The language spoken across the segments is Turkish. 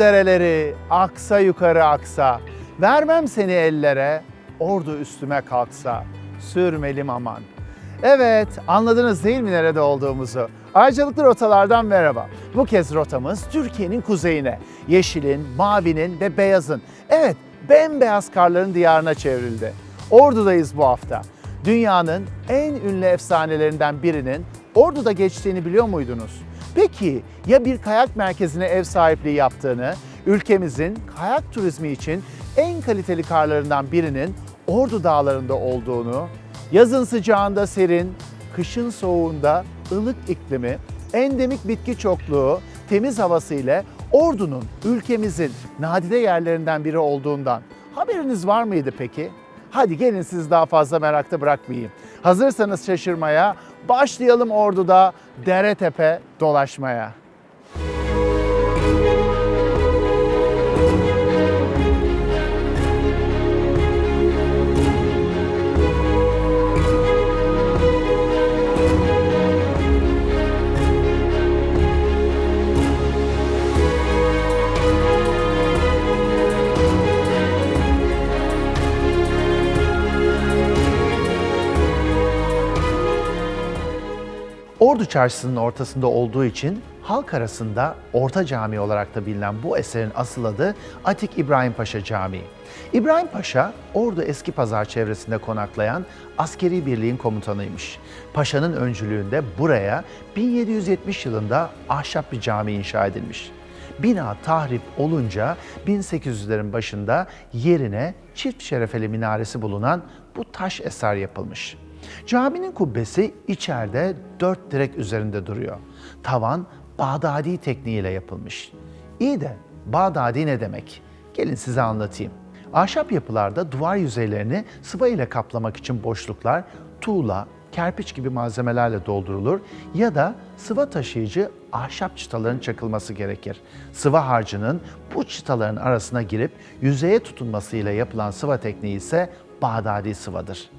Dereleri aksa yukarı aksa. Vermem seni ellere, ordu üstüme kalksa. Sürmelim aman. Evet, anladınız değil mi nerede olduğumuzu? Ayrıcalıklı rotalardan merhaba. Bu kez rotamız Türkiye'nin kuzeyine. Yeşilin, mavinin ve beyazın, evet bembeyaz karların diyarına çevrildi. Ordu'dayız bu hafta. Dünyanın en ünlü efsanelerinden birinin Ordu'da geçtiğini biliyor muydunuz? Peki ya bir kayak merkezine ev sahipliği yaptığını, ülkemizin kayak turizmi için en kaliteli karlarından birinin Ordu Dağları'nda olduğunu, yazın sıcağında serin, kışın soğuğunda ılık iklimi, endemik bitki çokluğu, temiz havası ile Ordu'nun ülkemizin nadide yerlerinden biri olduğundan haberiniz var mıydı peki? Hadi gelin siz daha fazla merakta bırakmayayım. Hazırsanız şaşırmaya, başlayalım Ordu'da dere tepe dolaşmaya. Çarşısı'nın ortasında olduğu için halk arasında Orta Cami olarak da bilinen bu eserin asıl adı Atik İbrahim Paşa Camii. İbrahim Paşa, Ordu Eski Pazar çevresinde konaklayan askeri birliğin komutanıymış. Paşa'nın öncülüğünde buraya 1770 yılında ahşap bir cami inşa edilmiş. Bina tahrip olunca 1800'lerin başında yerine çift şerefeli minaresi bulunan bu taş eser yapılmış. Caminin kubbesi içeride dört direk üzerinde duruyor. Tavan Bağdadi tekniğiyle yapılmış. İyi de Bağdadi ne demek? Gelin size anlatayım. Ahşap yapılarda duvar yüzeylerini sıva ile kaplamak için boşluklar tuğla, kerpiç gibi malzemelerle doldurulur ya da sıva taşıyıcı ahşap çıtaların çakılması gerekir. Sıva harcının bu çıtaların arasına girip yüzeye tutunmasıyla yapılan sıva tekniği ise Bağdadi sıvadır.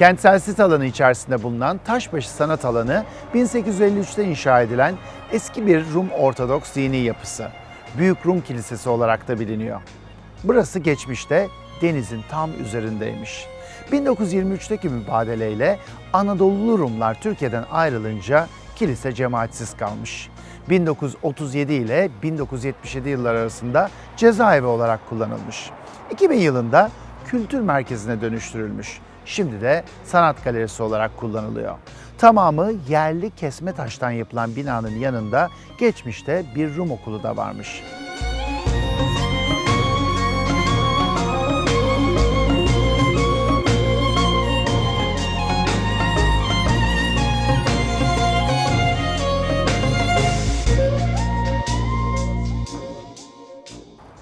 Kentsel sit alanı içerisinde bulunan Taşbaşı Sanat Alanı 1853'te inşa edilen eski bir Rum Ortodoks dini yapısı. Büyük Rum Kilisesi olarak da biliniyor. Burası geçmişte denizin tam üzerindeymiş. 1923'teki mübadeleyle Anadolulu Rumlar Türkiye'den ayrılınca kilise cemaatsiz kalmış. 1937 ile 1977 yıllar arasında cezaevi olarak kullanılmış. 2000 yılında kültür merkezine dönüştürülmüş. Şimdi de sanat galerisi olarak kullanılıyor. Tamamı yerli kesme taştan yapılan binanın yanında geçmişte bir Rum okulu da varmış.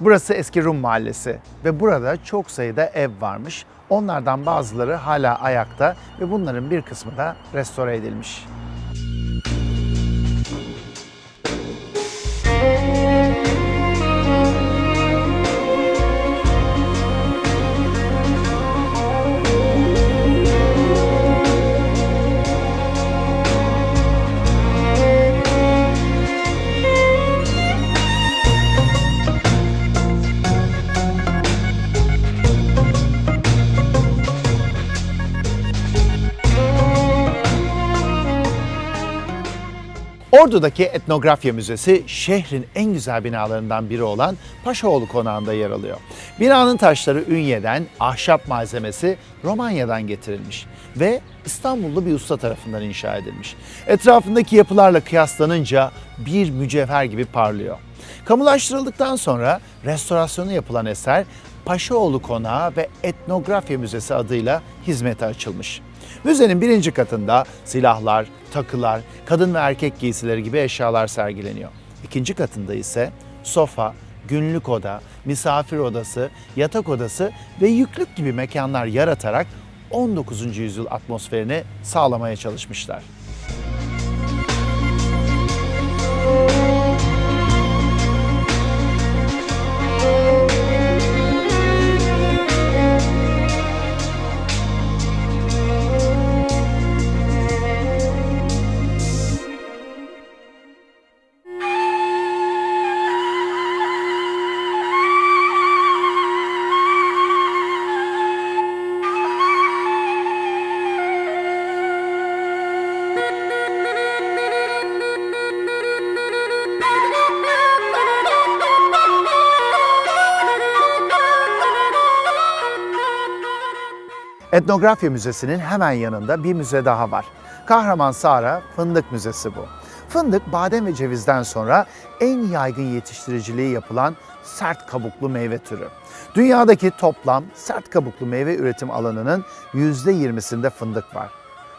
Burası eski Rum mahallesi ve burada çok sayıda ev varmış. Onlardan bazıları hala ayakta ve bunların bir kısmı da restore edilmiş. Ordu'daki Etnografya Müzesi şehrin en güzel binalarından biri olan Paşaoğlu Konağı'nda yer alıyor. Binanın taşları Ünye'den, ahşap malzemesi Romanya'dan getirilmiş ve İstanbullu bir usta tarafından inşa edilmiş. Etrafındaki yapılarla kıyaslanınca bir mücevher gibi parlıyor. Kamulaştırıldıktan sonra restorasyonu yapılan eser Paşaoğlu Konağı ve Etnografya Müzesi adıyla hizmete açılmış. Müzenin birinci katında silahlar, takılar, kadın ve erkek giysileri gibi eşyalar sergileniyor. İkinci katında ise sofa, günlük oda, misafir odası, yatak odası ve yüklük gibi mekanlar yaratarak 19. yüzyıl atmosferini sağlamaya çalışmışlar. Etnografya Müzesi'nin hemen yanında bir müze daha var. Kahraman Sara Fındık Müzesi bu. Fındık, badem ve cevizden sonra en yaygın yetiştiriciliği yapılan sert kabuklu meyve türü. Dünyadaki toplam sert kabuklu meyve üretim alanının %20'sinde fındık var.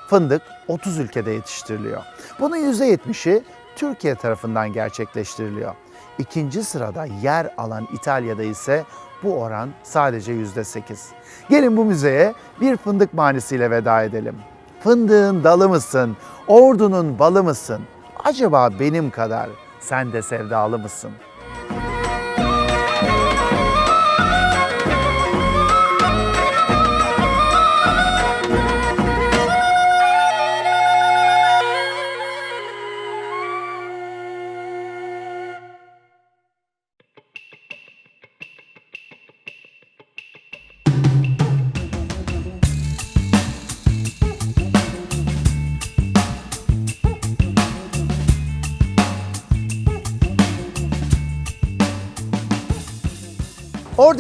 Fındık 30 ülkede yetiştiriliyor. Bunun %70'i Türkiye tarafından gerçekleştiriliyor. İkinci sırada yer alan İtalya'da ise bu oran sadece %8. Gelin bu müzeye bir fındık manisiyle veda edelim. Fındığın dalı mısın? Ordunun balı mısın? Acaba benim kadar sen de sevdalı mısın?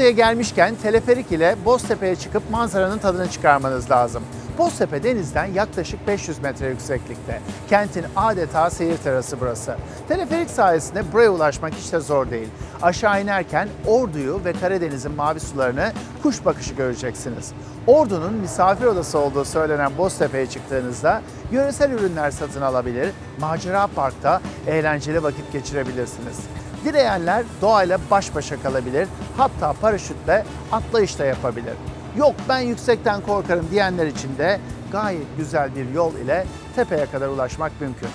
Ordu'ya gelmişken teleferik ile Boztepe'ye çıkıp manzaranın tadını çıkarmanız lazım. Boztepe denizden yaklaşık 500 metre yükseklikte. Kentin adeta seyir terası burası. Teleferik sayesinde buraya ulaşmak hiç de zor değil. Aşağı inerken Ordu'yu ve Karadeniz'in mavi sularını kuş bakışı göreceksiniz. Ordu'nun misafir odası olduğu söylenen Boztepe'ye çıktığınızda yöresel ürünler satın alabilir, Macera Park'ta eğlenceli vakit geçirebilirsiniz. Dileyenler doğayla baş başa kalabilir, hatta paraşütle atlayış da yapabilir. Yok ben yüksekten korkarım diyenler için de gayet güzel bir yol ile tepeye kadar ulaşmak mümkün.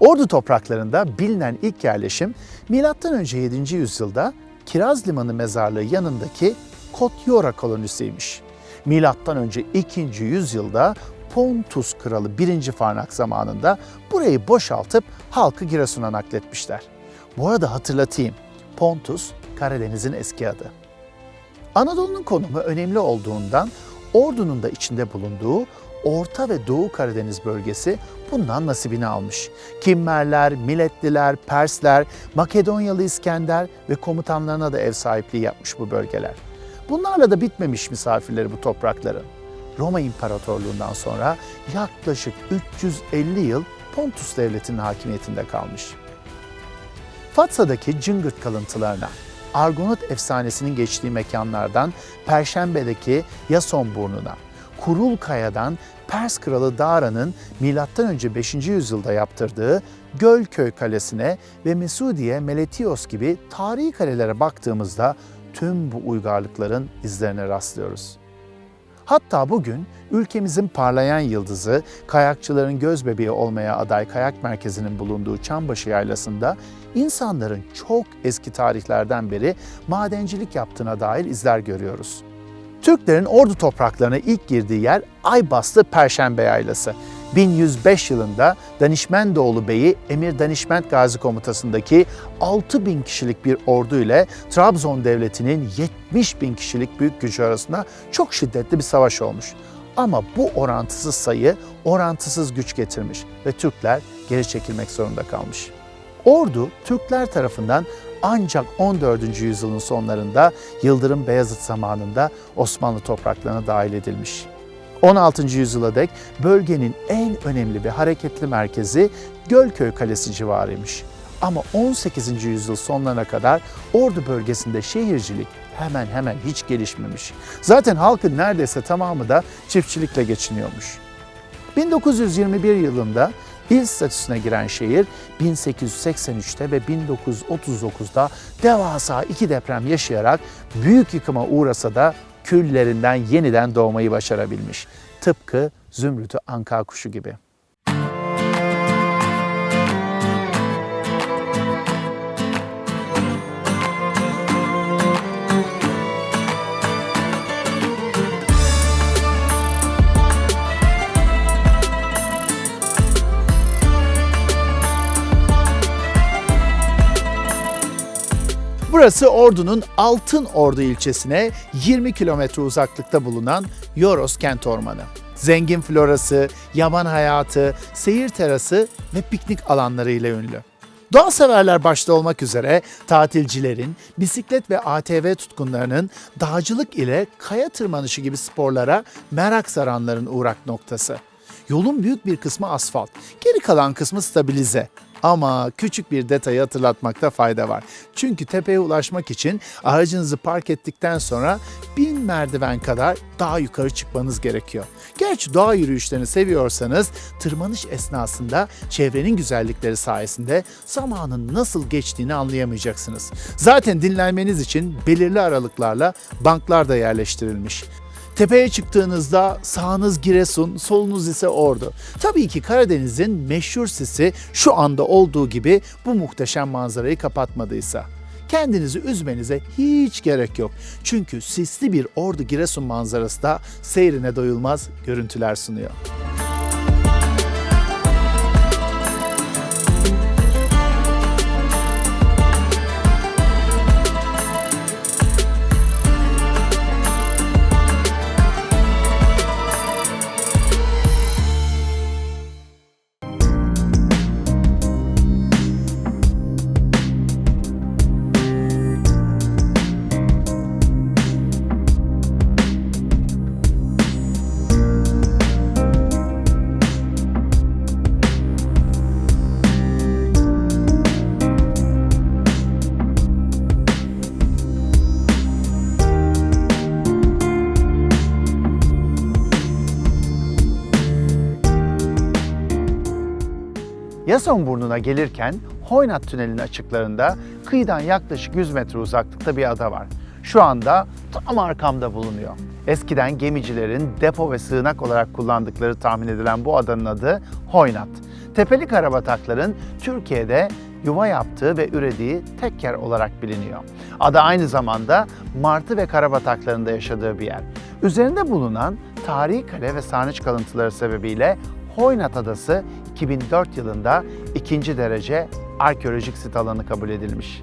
Ordu topraklarında bilinen ilk yerleşim M.Ö. 7. yüzyılda Kiraz Limanı mezarlığı yanındaki Kotyora kolonisiymiş. M.Ö. 2. yüzyılda Pontus kralı 1. Farnak zamanında burayı boşaltıp halkı Giresun'a nakletmişler. Bu arada hatırlatayım, Pontus Karadeniz'in eski adı. Anadolu'nun konumu önemli olduğundan Ordu'nun da içinde bulunduğu Orta ve Doğu Karadeniz bölgesi bundan nasibini almış. Kimmerler, Miletliler, Persler, Makedonyalı İskender ve komutanlarına da ev sahipliği yapmış bu bölgeler. Bunlarla da bitmemiş misafirleri bu toprakların. Roma İmparatorluğundan sonra yaklaşık 350 yıl Pontus Devleti'nin hakimiyetinde kalmış. Fatsa'daki cıngırt kalıntılarına, Argonaut efsanesinin geçtiği mekanlardan Perşembe'deki Yasonburnu'na, Kurulkaya'dan Pers kralı Dara'nın M.Ö. 5. yüzyılda yaptırdığı Gölköy Kalesi'ne ve Mesudiye, Meletios gibi tarihi kalelere baktığımızda tüm bu uygarlıkların izlerine rastlıyoruz. Hatta bugün ülkemizin parlayan yıldızı, kayakçıların göz bebeği olmaya aday kayak merkezinin bulunduğu Çambaşı Yaylası'nda insanların çok eski tarihlerden beri madencilik yaptığına dair izler görüyoruz. Türklerin Ordu topraklarına ilk girdiği yer Aybastı Perşembe Yaylası. 1105 yılında Danişmendoğlu Bey'i Emir Danişment Gazi Komutası'ndaki 6000 kişilik bir ordu ile Trabzon Devleti'nin 70 bin kişilik büyük gücü arasında çok şiddetli bir savaş olmuş. Ama bu orantısız sayı orantısız güç getirmiş ve Türkler geri çekilmek zorunda kalmış. Ordu Türkler tarafından ancak 14. yüzyılın sonlarında Yıldırım Beyazıt zamanında Osmanlı topraklarına dahil edilmiş. 16. yüzyıla dek bölgenin en önemli ve hareketli merkezi Gölköy Kalesi civarıymış. Ama 18. yüzyıl sonlarına kadar Ordu bölgesinde şehircilik hemen hemen hiç gelişmemiş. Zaten halkın neredeyse tamamı da çiftçilikle geçiniyormuş. 1921 yılında il statüsüne giren şehir 1883'te ve 1939'da devasa iki deprem yaşayarak büyük yıkıma uğrasa da küllerinden yeniden doğmayı başarabilmiş. Tıpkı Zümrüt'ü anka kuşu gibi. Burası Ordu'nun Altın Ordu ilçesine 20 kilometre uzaklıkta bulunan Yoros Kent Ormanı. Zengin florası, yaban hayatı, seyir terası ve piknik alanları ile ünlü. Doğa severler başta olmak üzere tatilcilerin, bisiklet ve ATV tutkunlarının dağcılık ile kaya tırmanışı gibi sporlara merak saranların uğrak noktası. Yolun büyük bir kısmı asfalt, geri kalan kısmı stabilize. Ama küçük bir detayı hatırlatmakta fayda var. Çünkü tepeye ulaşmak için aracınızı park ettikten sonra bin merdiven kadar daha yukarı çıkmanız gerekiyor. Gerçi doğa yürüyüşlerini seviyorsanız tırmanış esnasında çevrenin güzellikleri sayesinde zamanın nasıl geçtiğini anlayamayacaksınız. Zaten dinlenmeniz için belirli aralıklarla banklar da yerleştirilmiş. Tepeye çıktığınızda sağınız Giresun, solunuz ise Ordu. Tabii ki Karadeniz'in meşhur sisi şu anda olduğu gibi bu muhteşem manzarayı kapatmadıysa. Kendinizi üzmenize hiç gerek yok. Çünkü sisli bir Ordu Giresun manzarası da seyrine doyulmaz görüntüler sunuyor. Yasonburnu'na gelirken Hoynat Tüneli'nin açıklarında kıyıdan yaklaşık 100 metre uzaklıkta bir ada var. Şu anda tam arkamda bulunuyor. Eskiden gemicilerin depo ve sığınak olarak kullandıkları tahmin edilen bu adanın adı Hoynat. Tepeli karabatakların Türkiye'de yuva yaptığı ve ürediği tek yer olarak biliniyor. Ada aynı zamanda martı ve karabataklarında yaşadığı bir yer. Üzerinde bulunan tarihi kale ve sarnıç kalıntıları sebebiyle Hoynat Adası 2004 yılında ikinci derece arkeolojik sit alanı kabul edilmiş.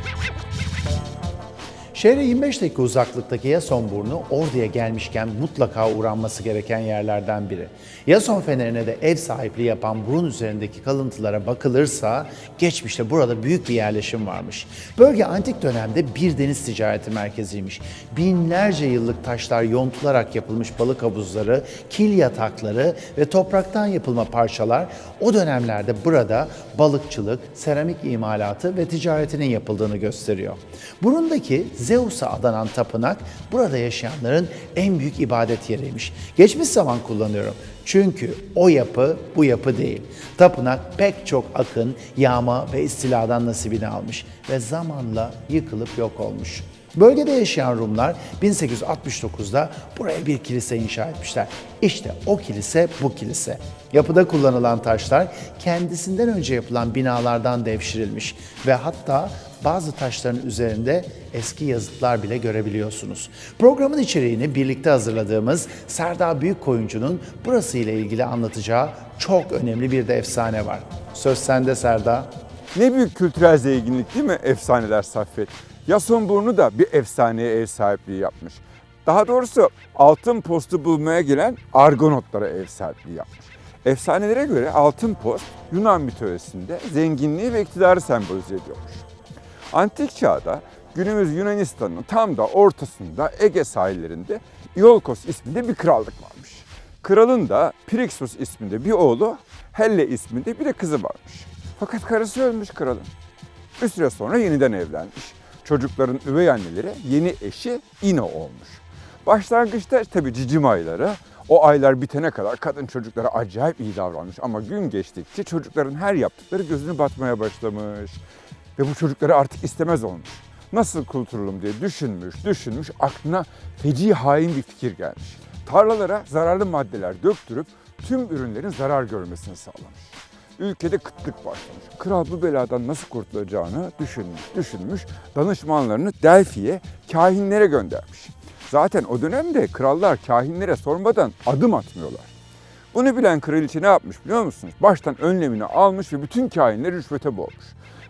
Şehre 25 dakika uzaklıktaki Yasonburnu Ordu'ya gelmişken mutlaka uğranması gereken yerlerden biri. Yason Feneri'ne de ev sahipliği yapan burun üzerindeki kalıntılara bakılırsa geçmişte burada büyük bir yerleşim varmış. Bölge antik dönemde bir deniz ticareti merkeziymiş. Binlerce yıllık taşlar yontularak yapılmış balık havuzları, kil yatakları ve topraktan yapılma parçalar o dönemlerde burada balıkçılık, seramik imalatı ve ticaretinin yapıldığını gösteriyor. Burundaki Zeus'a adanan tapınak burada yaşayanların en büyük ibadet yeriymiş. Geçmiş zaman kullanıyorum. Çünkü o yapı bu yapı değil. Tapınak pek çok akın, yağma ve istiladan nasibini almış ve zamanla yıkılıp yok olmuş. Bölgede yaşayan Rumlar 1869'da buraya bir kilise inşa etmişler. İşte o kilise bu kilise. Yapıda kullanılan taşlar kendisinden önce yapılan binalardan devşirilmiş ve hatta bazı taşların üzerinde eski yazıtlar bile görebiliyorsunuz. Programın içeriğini birlikte hazırladığımız Serdar Büyükkoyuncu'nun burası ile ilgili anlatacağı çok önemli bir de efsane var. Söz sende Serdar. Ne büyük kültürel zenginlik değil mi efsaneler Saffet? Yasonburnu da bir efsaneye ev sahipliği yapmış. Daha doğrusu altın postu bulmaya gelen Argonotlara ev sahipliği yapmış. Efsanelere göre altın post Yunan mitolojisinde zenginliği ve iktidarı sembolize ediyormuş. Antik çağda günümüz Yunanistan'ın tam da ortasında Ege sahillerinde Iolkos isminde bir krallık varmış. Kralın da Pirixus isminde bir oğlu, Helle isminde bir de kızı varmış. Fakat karısı ölmüş kralın. Bir süre sonra yeniden evlenmiş. Çocukların üvey anneleri yeni eşi Ino olmuş. Başlangıçta tabii cicim ayları, o aylar bitene kadar kadın çocuklara acayip iyi davranmış. Ama gün geçtikçe çocukların her yaptıkları gözünü batmaya başlamış. Ve bu çocukları artık istemez olmuş. Nasıl kurtulurum diye düşünmüş, düşünmüş, aklına feci hain bir fikir gelmiş. Tarlalara zararlı maddeler döktürüp tüm ürünlerin zarar görmesini sağlamış. Ülkede kıtlık başlamış. Kral bu beladan nasıl kurtulacağını düşünmüş, düşünmüş. Danışmanlarını Delfi'ye, kahinlere göndermiş. Zaten o dönemde krallar kahinlere sormadan adım atmıyorlar. Bunu bilen kraliçe ne yapmış biliyor musunuz? Baştan önlemini almış ve bütün kahinleri rüşvete boğmuş.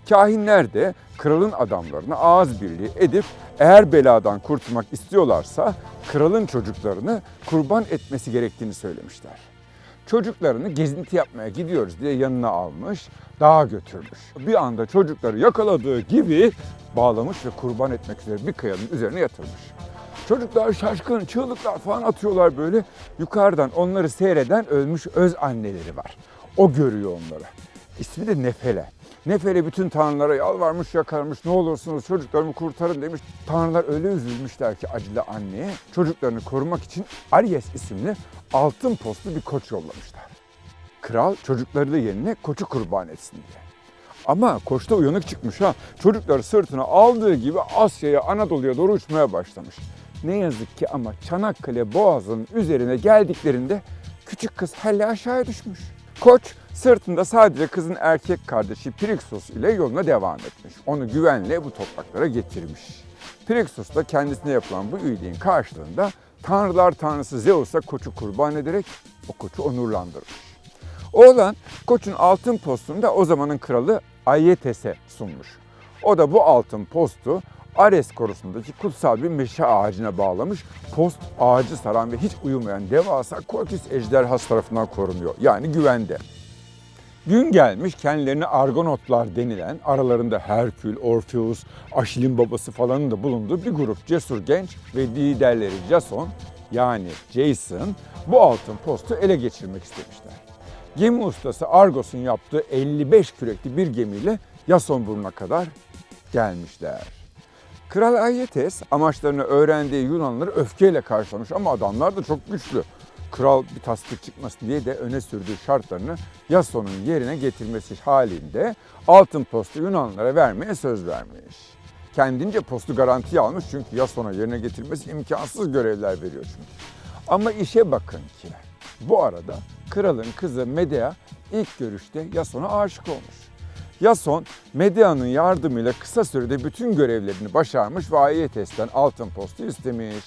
Kahinler de kralın adamlarına ağız birliği edip eğer beladan kurtulmak istiyorlarsa kralın çocuklarını kurban etmesi gerektiğini söylemişler. Çocuklarını gezinti yapmaya gidiyoruz diye yanına almış, dağa götürmüş. Bir anda çocukları yakaladığı gibi bağlamış ve kurban etmek üzere bir kayanın üzerine yatırmış. Çocuklar şaşkın, çığlıklar falan atıyorlar böyle. Yukarıdan onları seyreden ölmüş öz anneleri var. O görüyor onları. İsmi de Nefele. Nefele bütün tanrılara yalvarmış yakarmış ne olursunuz çocuklarımı kurtarın demiş. Tanrılar öyle üzülmüşler ki acılı anneye çocuklarını korumak için Aries isimli altın postlu bir koç yollamışlar. Kral çocukları da yerine koçu kurban etsin diye. Ama koç da uyanık çıkmış ha. Çocukları sırtına aldığı gibi Asya'ya, Anadolu'ya doğru uçmaya başlamış. Ne yazık ki ama Çanakkale Boğazı'nın üzerine geldiklerinde küçük kız Helle aşağıya düşmüş. Koç sırtında sadece kızın erkek kardeşi Pirixus ile yoluna devam etmiş. Onu güvenle bu topraklara getirmiş. Pirixus da kendisine yapılan bu iyiliğin karşılığında tanrılar tanrısı Zeus'a koçu kurban ederek o koçu onurlandırmış. Oğlan koçun altın postunu da o zamanın kralı Ayetes'e sunmuş. O da bu altın postu Ares korusundaki kutsal bir meşe ağacına bağlamış. Post ağacı saran ve hiç uyumayan devasa Korkis ejderhası tarafından korunuyor. Yani güvende. Gün gelmiş kendilerine Argonotlar denilen aralarında Herkül, Orpheus, Aşil'in babası falanın da bulunduğu bir grup cesur genç ve liderleri Jason yani Jason bu altın postu ele geçirmek istemişler. Gemi ustası Argos'un yaptığı 55 kürekli bir gemiyle Yasonburnu'na kadar gelmişler. Kral Ayetes amaçlarını öğrendiği Yunanlıları öfkeyle karşılamış ama adamlar da çok güçlü. Kral bir tasdik çıkmasın diye de öne sürdüğü şartlarını Yason'un yerine getirmesi halinde altın postu Yunanlılara vermeye söz vermiş. Kendince postu garantiye almış çünkü Yason'a yerine getirmesi imkansız görevler veriyor çünkü. Ama işe bakın ki bu arada kralın kızı Medea ilk görüşte Yason'a aşık olmuş. Yason, Medea'nın yardımıyla kısa sürede bütün görevlerini başarmış ve Ayetes'ten altın postu istemiş.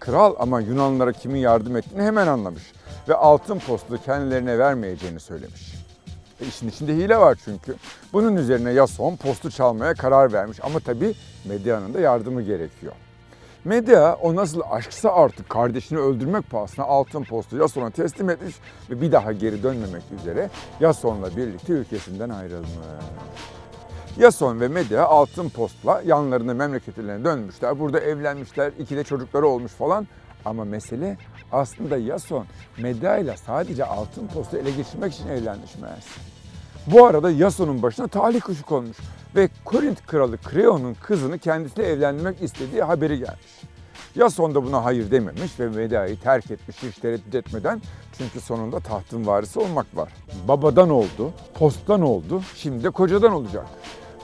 Kral ama Yunanlılara kimin yardım ettiğini hemen anlamış ve altın postu kendilerine vermeyeceğini söylemiş. E işin içinde hile var çünkü. Bunun üzerine Yason postu çalmaya karar vermiş ama tabii Medea'nın da yardımı gerekiyor. Medea o nasıl aşksa artık kardeşini öldürmek pahasına altın postu Yason'a teslim etmiş ve bir daha geri dönmemek üzere Yason'la birlikte ülkesinden ayrılmış. Yason ve Medea altın postla yanlarına memleketlerine dönmüşler. Burada evlenmişler, iki de çocukları olmuş falan. Ama mesele aslında Yason Medea ile sadece altın postu ele geçirmek için evlenmiş meğerse. Bu arada Yason'un başına talih kuşu konmuş ve Korint kralı Kreon'un kızını kendisiyle evlenmek istediği haberi gelmiş. Yason da buna hayır dememiş ve Medea'yı terk etmiş hiç tereddüt etmeden çünkü sonunda tahtın varisi olmak var. Babadan oldu, posttan oldu, şimdi de kocadan olacak.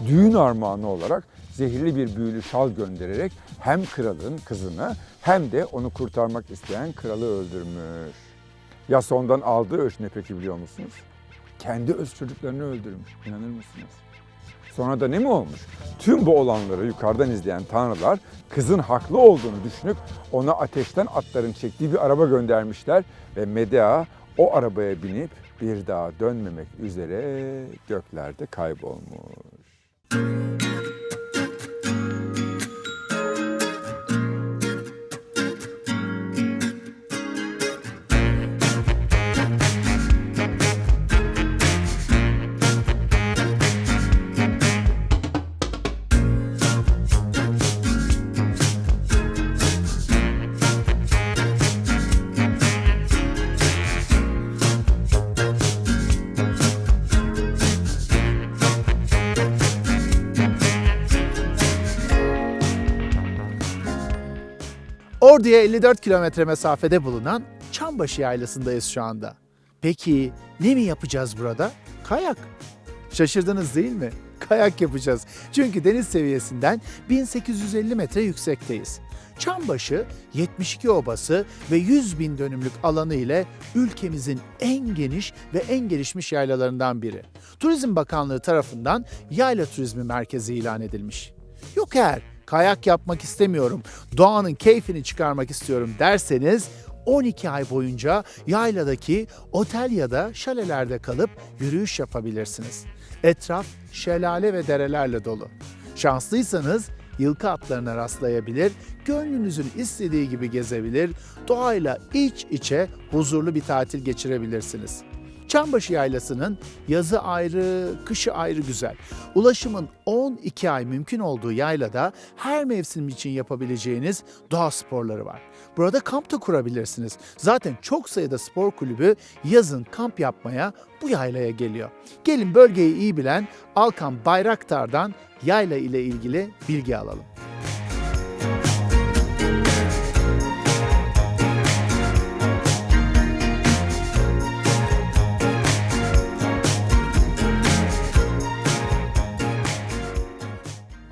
Düğün armağanı olarak zehirli bir büyülü şal göndererek hem kralın kızını hem de onu kurtarmak isteyen kralı öldürmüş. Yason'dan aldığı öç ne peki biliyor musunuz? Kendi öz çocuklarını öldürmüş. İnanır mısınız? Sonra da ne mi olmuş? Tüm bu olanları yukarıdan izleyen tanrılar kızın haklı olduğunu düşünüp ona ateşten atların çektiği bir araba göndermişler ve Medea o arabaya binip bir daha dönmemek üzere göklerde kaybolmuş. Ordu'ya 54 kilometre mesafede bulunan Çambaşı Yaylası'ndayız şu anda. Peki ne mi yapacağız burada? Kayak. Şaşırdınız değil mi? Kayak yapacağız. Çünkü deniz seviyesinden 1850 metre yüksekteyiz. Çambaşı 72 obası ve 100 bin dönümlük alanı ile ülkemizin en geniş ve en gelişmiş yaylalarından biri. Turizm Bakanlığı tarafından yayla turizmi merkezi ilan edilmiş. Yok eğer kayak yapmak istemiyorum, doğanın keyfini çıkarmak istiyorum derseniz 12 ay boyunca yayladaki otel ya da şalelerde kalıp yürüyüş yapabilirsiniz. Etraf şelale ve derelerle dolu. Şanslıysanız yılkı atlarına rastlayabilir, gönlünüzün istediği gibi gezebilir, doğayla iç içe huzurlu bir tatil geçirebilirsiniz. Çambaşı Yaylası'nın yazı ayrı, kışı ayrı güzel. Ulaşımın 12 ay mümkün olduğu yaylada her mevsim için yapabileceğiniz doğa sporları var. Burada kamp da kurabilirsiniz. Zaten çok sayıda spor kulübü yazın kamp yapmaya bu yaylaya geliyor. Gelin bölgeyi iyi bilen Alkan Bayraktar'dan yayla ile ilgili bilgi alalım.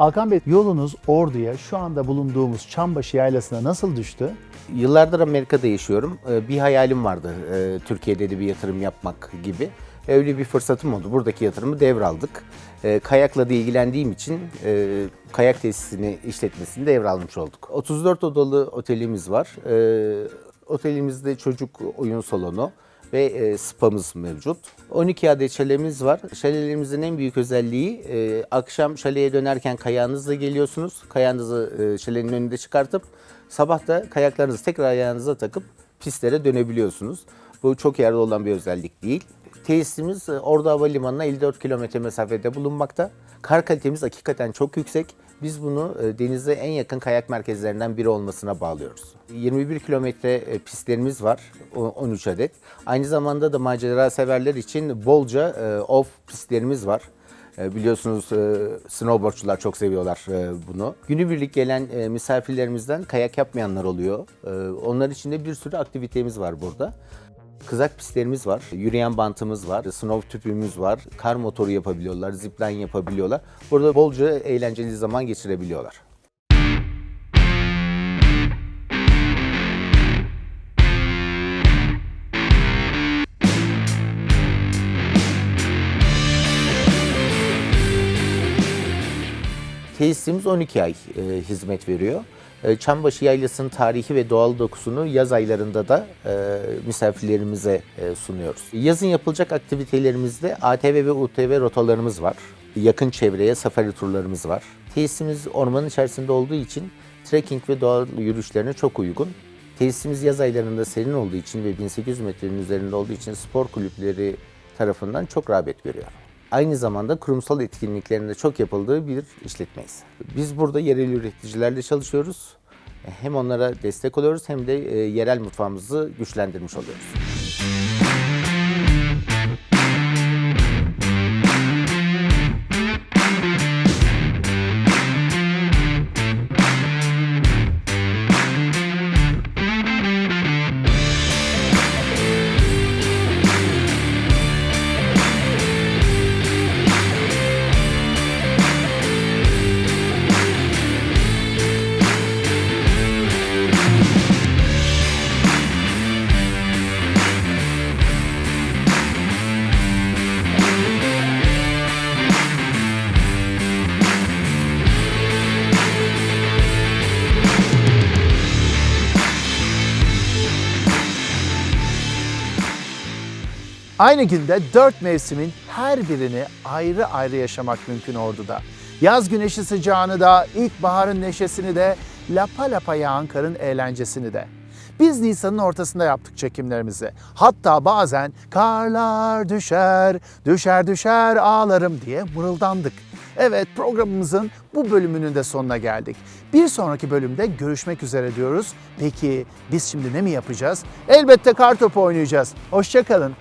Alkan Bey yolunuz Ordu'ya şu anda bulunduğumuz Çambaşı Yaylası'na nasıl düştü? Yıllardır Amerika'da yaşıyorum. Ee, Bir hayalim vardı e, Türkiye'de de bir yatırım yapmak gibi. Öyle bir fırsatım oldu. Buradaki yatırımı devraldık. E, Kayakla da ilgilendiğim için e, kayak tesisini işletmesini devralmış olduk. 34 odalı otelimiz var. E, Otelimizde çocuk oyun salonu ve e, spamız mevcut. 12 adet şalemiz var. Şalelerimizin en büyük özelliği e, akşam şaleye dönerken kayağınızla geliyorsunuz. Kayağınızı e, şalenin önünde çıkartıp sabah da kayaklarınızı tekrar ayağınıza takıp pistlere dönebiliyorsunuz. Bu çok yerde olan bir özellik değil. Tesisimiz e, Ordu Havalimanı'na 54 kilometre mesafede bulunmakta. Kar kalitemiz hakikaten çok yüksek. Biz bunu e, denize en yakın kayak merkezlerinden biri olmasına bağlıyoruz. 21 kilometre e, pistlerimiz var, o- 13 adet. Aynı zamanda da macera severler için bolca e, off pistlerimiz var. Biliyorsunuz snowboardçular çok seviyorlar bunu. Günübirlik gelen misafirlerimizden kayak yapmayanlar oluyor. Onlar için de bir sürü aktivitemiz var burada. Kızak pistlerimiz var, yürüyen bantımız var, snow tüpümüz var, kar motoru yapabiliyorlar, zipline yapabiliyorlar. Burada bolca eğlenceli zaman geçirebiliyorlar. Tesisimiz 12 ay e, hizmet veriyor. E, Çambaşı Yaylası'nın tarihi ve doğal dokusunu yaz aylarında da e, misafirlerimize e, sunuyoruz. Yazın yapılacak aktivitelerimizde ATV ve UTV rotalarımız var. Yakın çevreye safari turlarımız var. Tesisimiz ormanın içerisinde olduğu için trekking ve doğa yürüyüşlerine çok uygun. Tesisimiz yaz aylarında serin olduğu için ve 1800 metrenin üzerinde olduğu için spor kulüpleri tarafından çok rağbet görüyor. Aynı zamanda kurumsal etkinliklerinde çok yapıldığı bir işletmeyiz. Biz burada yerel üreticilerle çalışıyoruz. Hem onlara destek oluyoruz hem de e, yerel mutfağımızı güçlendirmiş oluyoruz. Aynı günde dört mevsimin her birini ayrı ayrı yaşamak mümkün Ordu'da. Yaz güneşi sıcağını da, ilkbaharın neşesini de, lapa lapa yağan karın eğlencesini de. Biz Nisan'ın ortasında yaptık çekimlerimizi. Hatta bazen karlar düşer, düşer düşer ağlarım diye mırıldandık. Evet programımızın bu bölümünün de sonuna geldik. Bir sonraki bölümde görüşmek üzere diyoruz. Peki biz şimdi ne mi yapacağız? Elbette kartopu oynayacağız. Hoşçakalın.